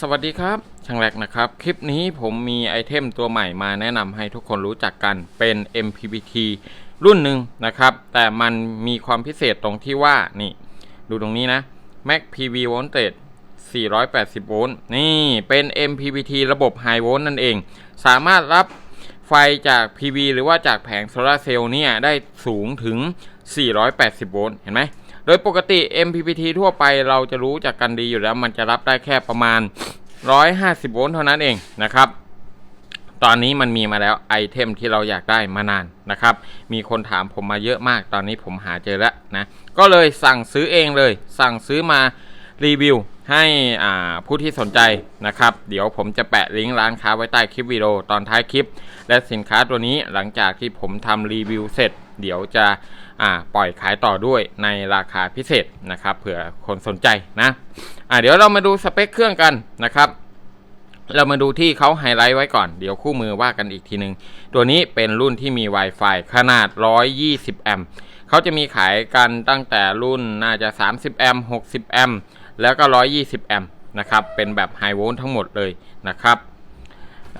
สวัสดีครับ ช่างแรกนะครับ คลิปนี้ผมมีไอเทมตัวใหม่มาแนะนำให้ทุกคนรู้จักกันเป็น MPPT รุ่นหนึ่งนะครับ แต่มันมีความพิเศษตรงที่ว่า นี่ ดูตรงนี้นะ Mac PV Voltage 480 โวลต์ นี่เป็น MPPT ระบบ High Volt นั่นเอง สามารถรับไฟจาก PV หรือว่าจากแผงโซลาร์เซลล์เนี่ยได้สูงถึง 480 โวลต์ เห็นไหม โดยปกติ MPPT ทั่วไปเราจะรู้จากกันดีอยู่แล้ว มันจะรับได้แค่ประมาณ 150 โวลต์เท่านั้นเองนะครับตอนนี้มันมีมาแล้วไอเทมที่เราอยากได้มานานนะครับ มีคนถามผมมาเยอะมาก ตอนนี้ผมหาเจอแล้วนะ ก็เลยสั่งซื้อเองเลย สั่งซื้อมารีวิว ให้ผู้ที่สนใจนะครับ เดี๋ยวผมจะแปะลิงก์ร้านค้าไว้ใต้คลิปวิดีโอตอนท้ายคลิป และสินค้าตัวนี้หลังจากที่ผมทำรีวิวเสร็จ เดี๋ยวจะปล่อยขายต่อด้วยในราคาพิเศษนะครับเผื่อคนสนใจนะอ่าเดี๋ยวเรามาดูสเปคเครื่องกันนะครับเรามาดูที่เขาไฮไลท์ไว้ก่อน เดี๋ยวคู่มือว่ากันอีกทีหนึงตัวนี้เป็นรุ่นที่มี Wi-Fi ขนาด 120 แอมป์เขาจะมีขายกันตั้งแต่รุ่นน่าจะ 30 แอมป์ 60 แอมป์ แล้วก็ 120 แอมป์นะครับ เป็นแบบไฮโวลต์ทั้งหมดเลยนะครับ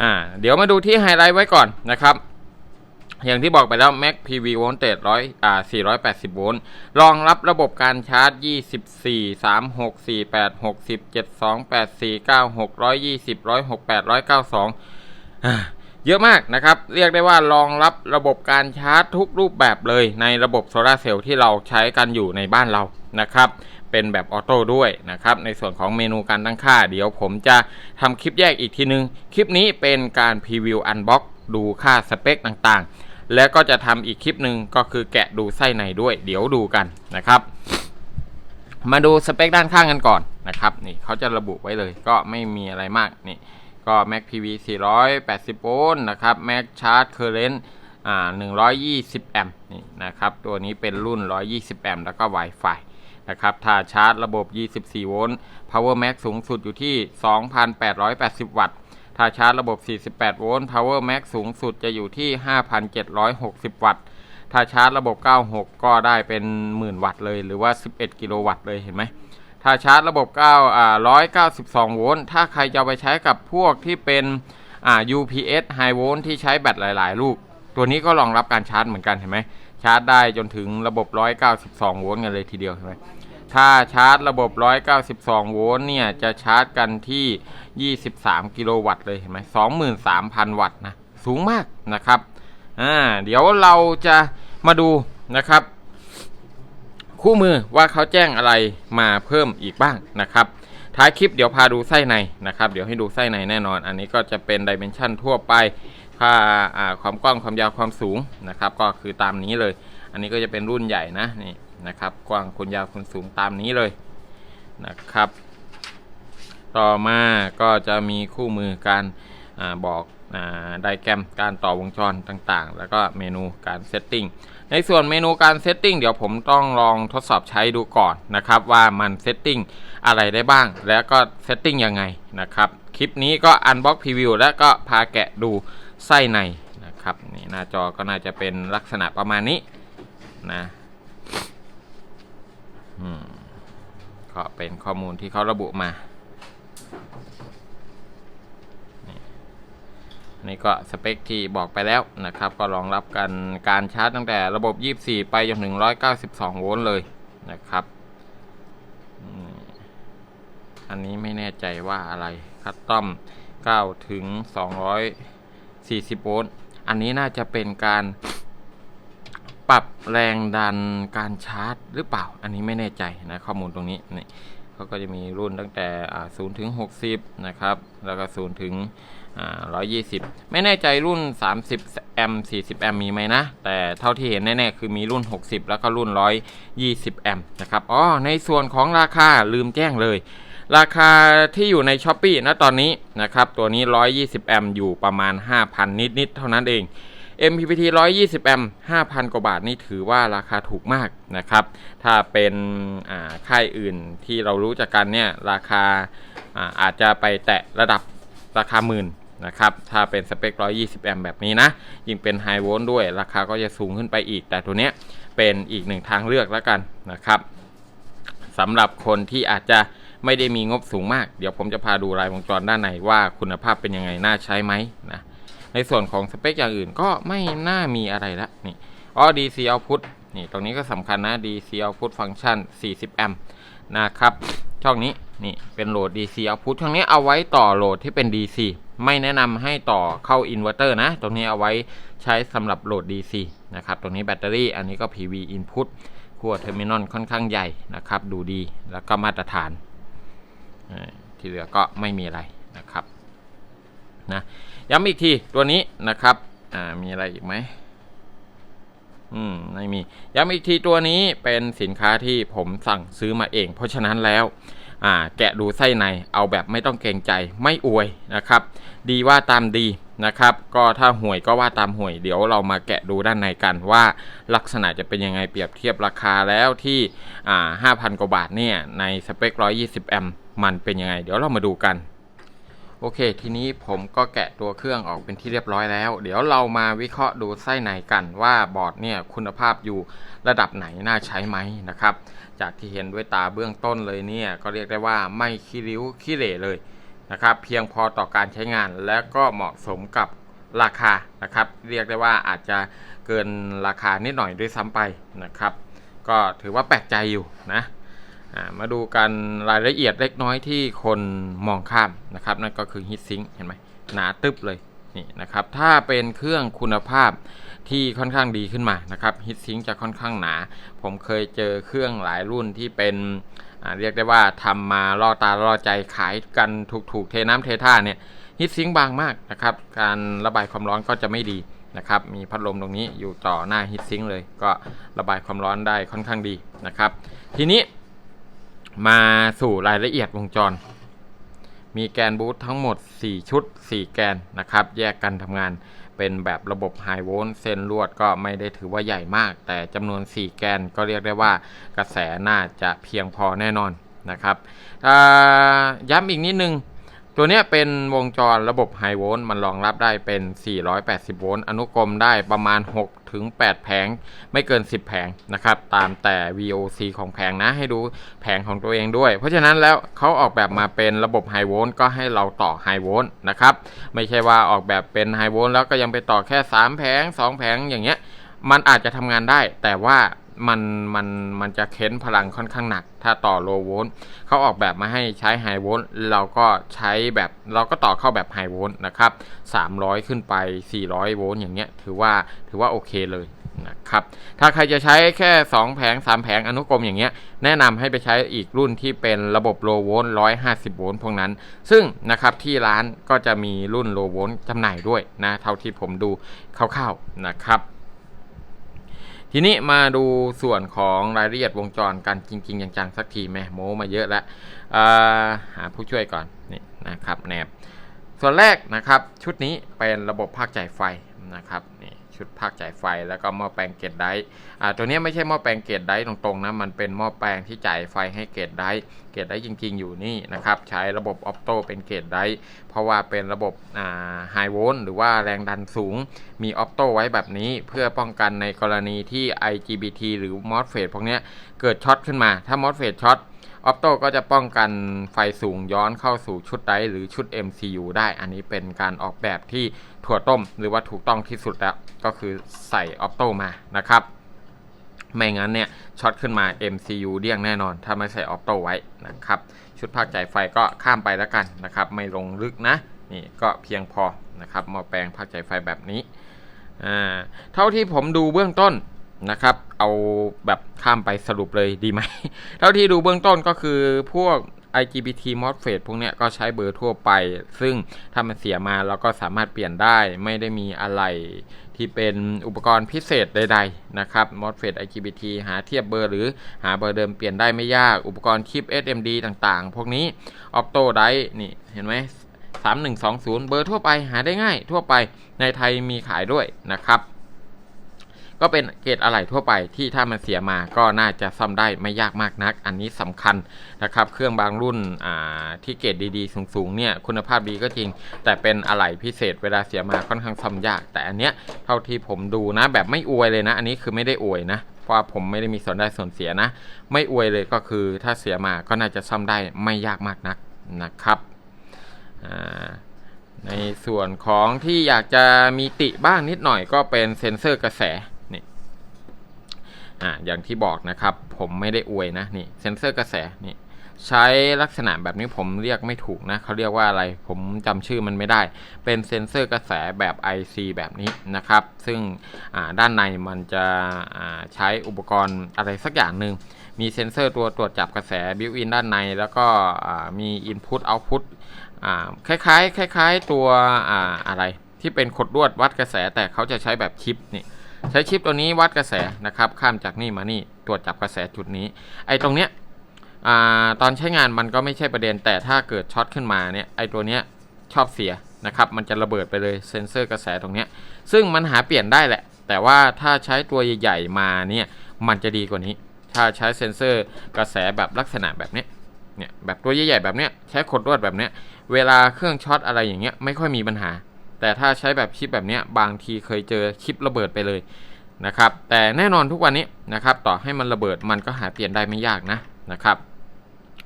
อ่าเดี๋ยวมาดูที่ไฮไลท์ไว้ก่อนนะครับ อย่างที่บอกไปแล้ว Mac PV Voltage 100อ่า480 โวลต์ รองรับระบบการชาร์จ 24 36 48 60 72 84 96 120 168 192อ่าเยอะมากนะครับ เรียกได้ว่ารองรับระบบการชาร์จทุกรูปแบบเลยในระบบโซลาเซลล์ที่เราใช้กันอยู่ในบ้านเรานะครับ เป็นแบบออโต้ด้วยนะครับในส่วนของเมนูการตั้งค่า เดี๋ยวผมจะทำคลิปแยกอีกทีนึง คลิปนี้เป็นการพรีวิวอันบ็อกดูค่าสเปคต่างๆ แล้วก็จะทำอีกคลิปหนึ่งก็คือแกะดูไส้ในด้วย เดี๋ยวดูกันนะครับ มาดูสเปคด้านข้างกันก่อนนะครับนี่เขาจะระบุไว้เลยก็ไม่มีอะไรมากนี่ก็ Mac PV 480 โวลต์นะครับ Mac Charge Current อ่า120 แอมป์นี่นะครับ ตัวนี้เป็นรุ่น 120 แอมป์แล้วก็ Wi-Fi นะครับถ้าชาร์จระบบ 24 โวลต์ Power Max สูงสุดอยู่ที่ 2,880 วัตต์ ถ้าชาร์จระบบ 48 โวลต์ Power Max สูงสุดจะอยู่ที่ 5,760 วัตต์ ถ้าชาร์จระบบ 96 ก็ได้เป็น 10,000 วัตต์เลย หรือว่า 11 กิโลวัตต์เลย เห็นไหมถ้าชาร์จระบบ9อ่า192 โวลต์ ถ้าใครจะไปใช้กับพวกที่เป็นอ่า UPS High Volt ที่ใช้แบตหลาย ๆ ลูก ตัวนี้ก็รองรับการชาร์จเหมือนกันเห็นไหมาร์จได้จนถึงระบบ 192 โวลต์กันเลยทีเดียวเห็นไหมถ้าชาร์จระบบ 192 โวลต์เนี่ยจะชาร์จกันที่ 23 กิโลวัตต์เลยเห็นไหม23,000 วัตต์นะ สูงมากนะครับ อ่า เดี๋ยวเราจะมาดูนะครับ คู่มือว่าเขาแจ้งอะไรมาเพิ่มอีกบ้างนะครับท้ายคลิปเดี๋ยวพาดูไส้ในนะครับ เดี๋ยวให้ดูไส้ในแน่นอน อันนี้ก็จะเป็นดิเมนชันทั่วไป ค่าความกว้างความยาวความสูงนะครับ ก็คือตามนี้เลย อันนี้ก็จะเป็นรุ่นใหญ่นะนี่นะครับ กว้างคุณยาวคุณสูงตามนี้เลยนะครับ ต่อมาก็จะมีคู่มือการอาบอกไดแกรมการต่อวงจรต่างๆ แล้วก็เมนูการเซตติ้งในส่วนเมนูการเซตติ้งเดี๋ยวผมต้องลองทดสอบใช้ดูก่อนนะครับ ว่ามันเซตติ้งอะไรได้บ้าง แล้วก็เซตติ้งยังไงนะครับ คลิปนี้ก็อันบ็อกพรีวิวแล้วก็พาแกะดู ไส้ในนะครับนี่หน้าจอก็น่าจะเป็นลักษณะประมาณนี้นะอืมก็เป็นข้อมูลที่เขาระบุมานี่ก็สเปคที่บอกไปแล้วนะครับ ก็รองรับกันการชาร์จตั้งแต่ระบบ 24 ไปจนถึง 192 โวลต์เลยนะครับอืมอันนี้ไม่แน่ใจว่าอะไรคัตตอม 9 ถึง 40 โวลต์ อันนี้น่าจะเป็นการปรับแรงดันการชาร์จหรือเปล่า อันนี้ไม่แน่ใจนะข้อมูลตรงนี้นี่เขาก็จะมีรุ่นตั้งแต่0ถึง 60 นะครับ แล้วก็0ถึง 120 ไม่แน่ใจรุ่น 30 แอมป์ 40 แอมป์มีไหมนะ แต่เท่าที่เห็นแน่ๆ คือมีรุ่น 60 แล้วก็รุ่น 120 แอมป์นะครับ อ๋อ ในส่วนของราคาลืมแจ้งเลย ราคาที่อยู่ใน s h อ p e e นะตอนนี้นะครับตัวนี้ 120 แอมป์อยู่ประมาณ 5,000 นิด ๆ เท่านั้นเอง MPPT 120 แอมป์5,000 กว่าบาทนี่ถือว่าราคาถูกมากนะครับ ถ้าเป็นค่ายอื่นที่เรารู้จักกันเนี่ยราคาอาอาจจะไปแตะระดับราคาหมื่นนะครับ ถ้าเป็นสเปค 120 แอมป์แบบนี้นะ ยิ่งเป็นไฮโวลต์ด้วย ราคาก็จะสูงขึ้นไปอีก แต่ตัวเนี้ยเป็นอีกหนึ่งทางเลือกแล้วกันนะครับสำหรับคนที่อาจจะ ไม่ได้มีงบสูงมาก เดี๋ยวผมจะพาดูรายวงจรด้านในว่าคุณภาพเป็นยังไงน่าใช้ไหมนะในส่วนของสเปคอย่างอื่นก็ไม่น่ามีอะไรละนี่อ๋อ DC output นี่ตรงนี้ก็สำคัญนะ DC output function 40แอมป์นะครับ ช่องนี้นี่เป็นโหลด DC output ช่องนี้เอาไว้ต่อโหลดที่เป็น DC ไม่แนะนำให้ต่อเข้าอินเวอร์เตอร์นะ ตรงนี้เอาไว้ใช้สำหรับโหลด DC นะครับตรงนี้แบตเตอรี่อันนี้ก็ PV input ขั้วเทอร์มินอลค่อนข้างใหญ่นะครับ ดูดีแล้วก็มาตรฐาน ที่เหลือก็ไม่มีอะไรนะครับนะย้ำอีกทีตัวนี้นะครับมีอะไรอีกไหมอืมไม่มีย้ำอีกทีตัวนี้เป็นสินค้าที่ผมสั่งซื้อมาเอง เพราะฉะนั้นแล้วอ่าแกะดูไส้ในเอาแบบไม่ต้องเกรงใจไม่อวยนะครับ ดีว่าตามดีนะครับ ก็ถ้าห่วยก็ว่าตามห่วยเดี๋ยวเรามาแกะดูด้านในกันว่าลักษณะจะเป็นยังไงเปรียบเทียบราคาแล้วที่อ่า5,000 กว่าบาทเนี่ยในสเปค 120 แอมป์ มันเป็นยังไง เดี๋ยวเรามาดูกัน โอเค ทีนี้ผมก็แกะตัวเครื่องออกเป็นที่เรียบร้อยแล้ว เดี๋ยวเรามาวิเคราะห์ดูไส้ในกันว่าบอร์ดเนี่ยคุณภาพอยู่ระดับไหนน่าใช้ไหมนะครับ จากที่เห็นด้วยตาเบื้องต้นเลยเนี่ยก็เรียกได้ว่าไม่ขี้ริ้วขี้เหร่เลยนะครับเพียงพอต่อการใช้งานและก็เหมาะสมกับราคานะครับ เรียกได้ว่าอาจจะเกินราคานิดหน่อยด้วยซ้ำไปนะครับ ก็ถือว่าแปลกใจอยู่นะ มาดูกันรายละเอียดเล็กน้อยที่คนมองข้ามนะครับนั่นก็คือฮีทซิงเห็นไหมหนาตึบเลยนี่นะครับถ้าเป็นเครื่องคุณภาพที่ค่อนข้างดีขึ้นมานะครับฮีทซิงจะค่อนข้างหนา ผมเคยเจอเครื่องหลายรุ่นที่เป็นเรียกได้ว่าทำมาล่อตาล่อใจขายกันถูกๆเทน้ำเทท่าเนี่ยฮีทซิงบางมากนะครับการระบายความร้อนก็จะไม่ดีนะครับมีพัดลมตรงนี้อยู่ต่อหน้าฮีทซิงเลย ก็ระบายความร้อนได้ค่อนข้างดีนะครับทีนี้ มาสู่รายละเอียดวงจร มีแกนบูททั้งหมด 4 ชุด 4 แกนนะครับ แยกกันทำงานเป็นแบบระบบไฮโวลต์เส้นลวดก็ไม่ได้ถือว่าใหญ่มาก แต่จำนวน 4 แกนก็เรียกได้ว่ากระแสน่าจะเพียงพอแน่นอนนะครับย้ำอีกนิดนึง ตัวเนี้ยเป็นวงจรระบบไฮโวลต์มันรองรับได้เป็น 480 โวลต์อนุกรมได้ประมาณ 6 ถึง 8 แผง ไม่เกิน 10 แผงนะครับ ตามแต่ VOC ของแผงนะ ให้ดูแผงของตัวเองด้วย เพราะฉะนั้นแล้วเขาออกแบบมาเป็นระบบไฮโวลต์ก็ให้เราต่อไฮโวลต์นะครับ ไม่ใช่ว่าออกแบบเป็นไฮโวลต์แล้วก็ยังไปต่อแค่ 3 แผง 2 แผงอย่างเงี้ย มันอาจจะทำงานได้ แต่ว่า มันมันมันจะเค้นพลังค่อนข้างหนัก ถ้าต่อโลโวลต์เขาออกแบบมาให้ใช้ไฮโวลต์เราก็ใช้แบบเราก็ต่อเข้าแบบไฮโวลต์นะครับ 300 ขึ้นไป 400 โวลต์อย่างเงี้ยถือว่าถือว่าโอเคเลยนะครับถ้าใครจะใช้แค่ 2 แผง 3 แผงอนุกรมอย่างเงี้ย แนะนำให้ไปใช้อีกรุ่นที่เป็นระบบโลโวลต์150 โวลต์พวกนั้น ซึ่งนะครับที่ร้านก็จะมีรุ่นโลโวลต์จำหน่ายด้วยนะ เท่าที่ผมดูคร่าวๆนะครับ ทีนี้มาดูส่วนของรายละเอียดวงจรกันจริง ๆ อย่างจังสักทีแม่โมมาเยอะแล้วหาผู้ช่วยก่อนนี่นะครับแนบส่วนแรกนะครับชุดนี้เป็นระบบภาคจ่ายไฟนะครับนี่ ชุดภาคจ่ายไฟ แล้วก็หม้อแปลงเกตไดอ่าตัวนี้ไม่ใช่หม้อแปลงเกตไดตรงๆนะมันเป็นหม้อแปลงที่จ่ายไฟให้เกตไดเกตไดจริง ๆ อยู่นี่นะครับใช้ระบบออปโตเป็นเกตไดเพราะว่าเป็นระบบอ่าไฮโวลต์หรือว่าแรงดันสูงมีออปโตไว้แบบนี้เพื่อป้องกันในกรณีที่ IGBT หรือ MOSFET พวกเนี้ยเกิดช็อตขึ้นมาถ้า MOSFET ช็อต ออปโตก็จะป้องกันไฟสูงย้อนเข้าสู่ชุดไดหรือชุด MCU ได้อันนี้เป็นการออกแบบที่ถั่วต้มหรือว่าถูกต้องที่สุดแล้วก็คือใส่ออปโตมานะครับ ไม่งั้นเนี่ยช็อตขึ้นมา MCU เดี้ยงแน่นอน ถ้าไม่ใส่ออปโตไว้นะครับ ชุดภาคจ่ายไฟก็ข้ามไปแล้วกันนะครับ ไม่ลงลึกนะนี่ก็เพียงพอนะครับมาแปลงภาคจ่ายไฟแบบนี้อ่าเท่าที่ผมดูเบื้องต้น นะครับ เอาแบบข้ามไปสรุปเลยดีไหม เท่าที่ดูเบื้องต้นก็คือพวก IGBT MOSFET พวกเนี้ยก็ใช้เบอร์ทั่วไป ซึ่งถ้ามันเสียมาเราก็สามารถเปลี่ยนได้ ไม่ได้มีอะไรที่เป็นอุปกรณ์พิเศษใดๆนะครับ MOSFET IGBT หาเทียบเบอร์หรือหาเบอร์เดิมเปลี่ยนได้ไม่ยาก อุปกรณ์คลิป SMD ต่างๆ พวกนี้ Octo Dite นี่เห็นไหม3120 เบอร์ทั่วไปหาได้ง่ายทั่วไปในไทยมีขายด้วยนะครับ ก็เป็นเกรดอะไหล่ทั่วไปที่ถ้ามันเสียมาก็น่าจะซ่อมได้ไม่ยากมากนัก อันนี้สำคัญนะครับ เครื่องบางรุ่นที่เกรดดีๆ สูงๆเนี่ยคุณภาพดีก็จริง แต่เป็นอะไหล่พิเศษเวลาเสียมาค่อนข้างซ่อมยาก แต่อันเนี้ยเท่าที่ผมดูนะแบบไม่อวยเลยนะ อันนี้คือไม่ได้อวยนะเพราะผมไม่ได้มีส่วนได้ส่วนเสียนะ ไม่อวยเลยก็คือถ้าเสียมาก็น่าจะซ่อมได้ไม่ยากมากนักนะครับในส่วนของที่อยากจะมีติบ้างนิดหน่อยก็เป็นเซ็นเซอร์กระแส อ่าอย่างที่บอกนะครับ ผมไม่ได้อวยนะนี่เซ็นเซอร์กระแสนี่ใช้ลักษณะแบบนี้ผมเรียกไม่ถูกนะเขาเรียกว่าอะไรผมจำชื่อมันไม่ได้ เป็นเซ็นเซอร์กระแสแบบ IC แบบนี้นะครับ ซึ่งด้านในมันจะใช้อุปกรณ์อะไรสักอย่างหนึ่งมีเซ็นเซอร์ตัวตรวจจับกระแสบิวอินด้านในแล้วก็มี Input Output อ่าคล้ายๆคล้าย ๆ ตัวออะไรที่เป็นขดลวดวัดกระแสแต่เขาจะใช้แบบชิปนี่ ใช้ชิปตัวนี้วัดกระแสนะครับ ข้ามจากนี่มานี่ตรวจจับกระแสจุดนี้ ไอ้ตรงเนี้ยตอนใช้งานมันก็ไม่ใช่ประเด็น แต่ถ้าเกิดช็อตขึ้นมาเนี่ยไอ้ตัวเนี้ยชอบเสียนะครับมันจะระเบิดไปเลยเซ็นเซอร์กระแสตรงเนี้ยซึ่งมันหาเปลี่ยนได้แหละ แต่ว่าถ้าใช้ตัวใหญ่ๆมาเนี่ยมันจะดีกว่านี้ ถ้าใช้เซ็นเซอร์กระแสแบบลักษณะแบบเนี้ยเนี่ยแบบตัวใหญ่ๆแบบเนี้ยใช้ขดลวดแบบเนี้ยเวลาเครื่องช็อตอะไรอย่างเงี้ยไม่ค่อยมีปัญหา แต่ถ้าใช้แบบชิปแบบนี้บางทีเคยเจอชิประเบิดไปเลยนะครับ แต่แน่นอนทุกวันนี้นะครับ ต่อให้มันระเบิดมันก็หาเปลี่ยนได้ไม่ยากนะนะครับ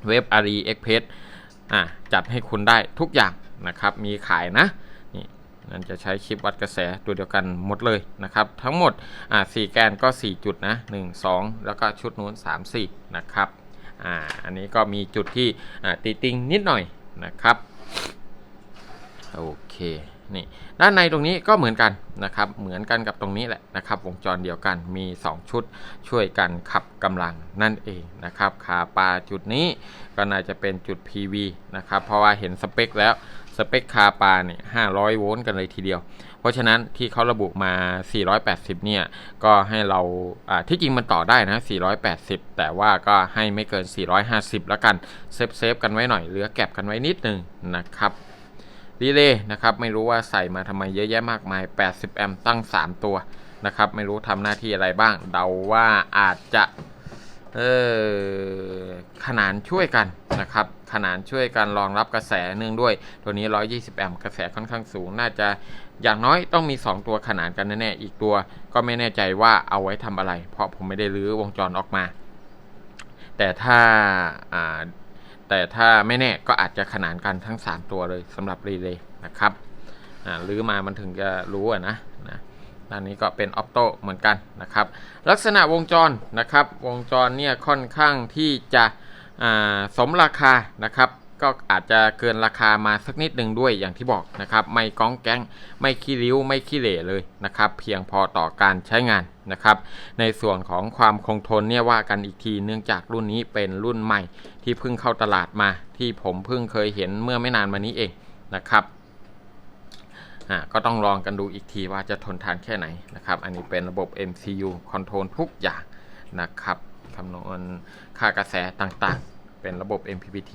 เว็บอารีเอ็กเพสอะจัดให้คุณได้ทุกอย่างนะครับมีขายนะนี่นั่นจะใช้ชิปวัดกระแสตัวเดียวกันหมดเลยนะครับ ทั้งหมดอ่าสี่แกนก็ 4 จุดนะ1 2 แล้วก็ชุดนู้น3 4 นะครับอ่าอันนี้ก็มีจุดที่อ่าติติงนิดหน่อยนะครับ โอเค นี่ด้านในตรงนี้ก็เหมือนกันนะครับ เหมือนกันกับตรงนี้แหละนะครับ วงจรเดียวกันมี 2 ชุดช่วยกันขับกำลังนั่นเองนะครับขาปลาจุดนี้ก็น่าจะเป็นจุด PV นะครับ เพราะว่าเห็นสเปคแล้วสเปคคาปลาเนี่ย500 โวลต์กันเลยทีเดียว เพราะฉะนั้นที่เขาระบุมา 480 เนี่ย ก็ให้เราอ่าที่จริงมันต่อได้นะ 480 แต่ว่าก็ให้ไม่เกิน 450 แล้วกัน เซฟเซฟกันไว้หน่อย เหลือแก็บกันไว้นิดนึงนะครับ รีเลย์นะครับไม่รู้ว่าใส่มาทำไมเยอะแยะมากมาย 80 แอมป์ตั้ง 3 ตัวนะครับไม่รู้ทำหน้าที่อะไรบ้าง เดาว่าอาจจะเออขนานช่วยกันนะครับขนานช่วยกันรองรับกระแสเนื่องด้วย ตัวนี้ 120 แอมป์กระแสค่อนข้างสูง น่าจะอย่างน้อยต้องมี 2 ตัวขนานกันแน่ๆอีกตัวก็ไม่แน่ใจว่าเอาไว้ทำอะไร เพราะผมไม่ได้รื้อวงจรออกมา แต่ถ้าอ่า แต่ถ้าไม่แน่ก็อาจจะขนานกันทั้ง 3 ตัวเลยสำหรับรีเลย์นะครับหรือมามันถึงจะรู้นะนะด้านนี้ก็เป็นออปโต้เหมือนกันนะครับ ลักษณะวงจรนะครับ วงจรเนี่ยค่อนข้างที่จะสมราคานะครับ ก็อาจจะเกินราคามาสักนิดหนึ่งด้วยอย่างที่บอกนะครับ ไม่ก้องแก๊งไม่ขี้ริ้วไม่ขี้เหร่เลยนะครับ เพียงพอต่อการใช้งานนะครับ ในส่วนของความคงทนเนี่ยว่ากันอีกทีเนื่องจากรุ่นนี้เป็นรุ่นใหม่ที่เพิ่งเข้าตลาดมา ที่ผมเพิ่งเคยเห็นเมื่อไม่นานมานี้เองนะครับอะก็ต้องลองกันดูอีกทีว่าจะทนทานแค่ไหนนะครับ อันนี้เป็นระบบ MCU คอนโทรลทุกอย่างนะครับคำนวณค่ากระแสต่างๆ เป็นระบบ MPPT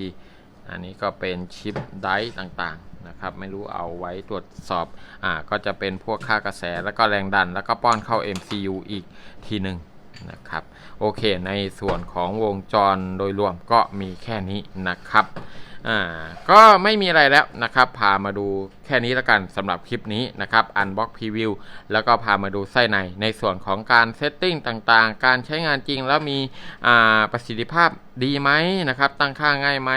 อันนี้ก็เป็นชิปไดร์ต่างๆนะครับ ไม่รู้เอาไว้ตรวจสอบ อ่า ก็จะเป็นพวกค่ากระแสแล้วก็แรงดัน แล้วก็ป้อนเข้า MCU อีกทีหนึ่งนะครับ โอเค ในส่วนของวงจรโดยรวมก็มีแค่นี้นะครับ อ่าก็ไม่มีอะไรแล้วนะครับพามาดูแค่นี้ล้วกันสำหรับคลิปนี้นะครับ Unbox Preview แล้วก็พามาดูไส้ในในส่วนของการเซตติ้งต่างๆ การใช้งานจริงแล้วมีประสิทธิภาพดีไหมนะครับ ตั้งค่าง่ายไหม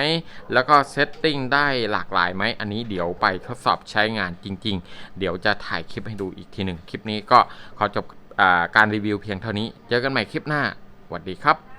แล้วก็เซตติ้งได้หลากหลายไหม อันนี้เดี๋ยวไปทดสอบใช้งานจริง ๆ เดี๋ยวจะถ่ายคลิปให้ดูอีกทีหนึ่งคลิปนี้ก็ขอจบอการรีวิวเพียงเท่านี้ เจอกันใหม่คลิปหน้าสวัสดีครับ